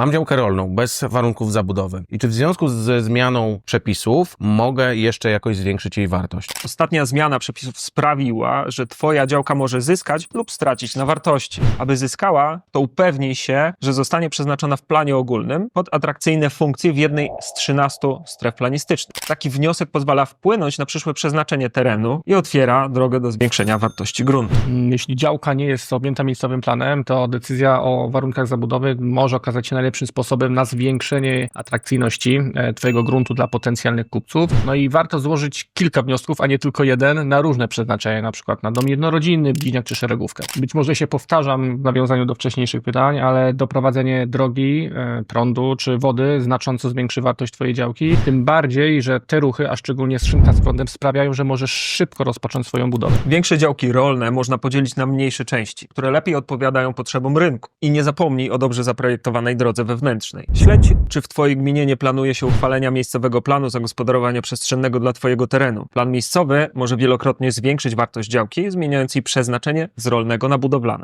Mam działkę rolną bez warunków zabudowy. I czy w związku ze zmianą przepisów mogę jeszcze jakoś zwiększyć jej wartość? Ostatnia zmiana przepisów sprawiła, że Twoja działka może zyskać lub stracić na wartości. Aby zyskała, to upewnij się, że zostanie przeznaczona w planie ogólnym pod atrakcyjne funkcje w jednej z 13 stref planistycznych. Taki wniosek pozwala wpłynąć na przyszłe przeznaczenie terenu i otwiera drogę do zwiększenia wartości gruntu. Jeśli działka nie jest objęta miejscowym planem, to decyzja o warunkach zabudowy może okazać się najlepszym sposobem na zwiększenie atrakcyjności e, Twojego gruntu dla potencjalnych kupców. No i warto złożyć kilka wniosków, a nie tylko jeden, na różne przeznaczenia, na przykład na dom jednorodzinny, bliźniak czy szeregówkę. Być może się powtarzam w nawiązaniu do wcześniejszych pytań, ale doprowadzenie drogi, e, prądu czy wody znacząco zwiększy wartość Twojej działki, tym bardziej, że te ruchy, a szczególnie skrzynka z prądem, sprawiają, że możesz szybko rozpocząć swoją budowę. Większe działki rolne można podzielić na mniejsze części, które lepiej odpowiadają potrzebom rynku. I nie zapomnij o dobrze zaprojektowanej drodze wewnętrznej. Śledź, czy w Twojej gminie nie planuje się uchwalenia miejscowego planu zagospodarowania przestrzennego dla Twojego terenu. Plan miejscowy może wielokrotnie zwiększyć wartość działki, zmieniając jej przeznaczenie z rolnego na budowlane.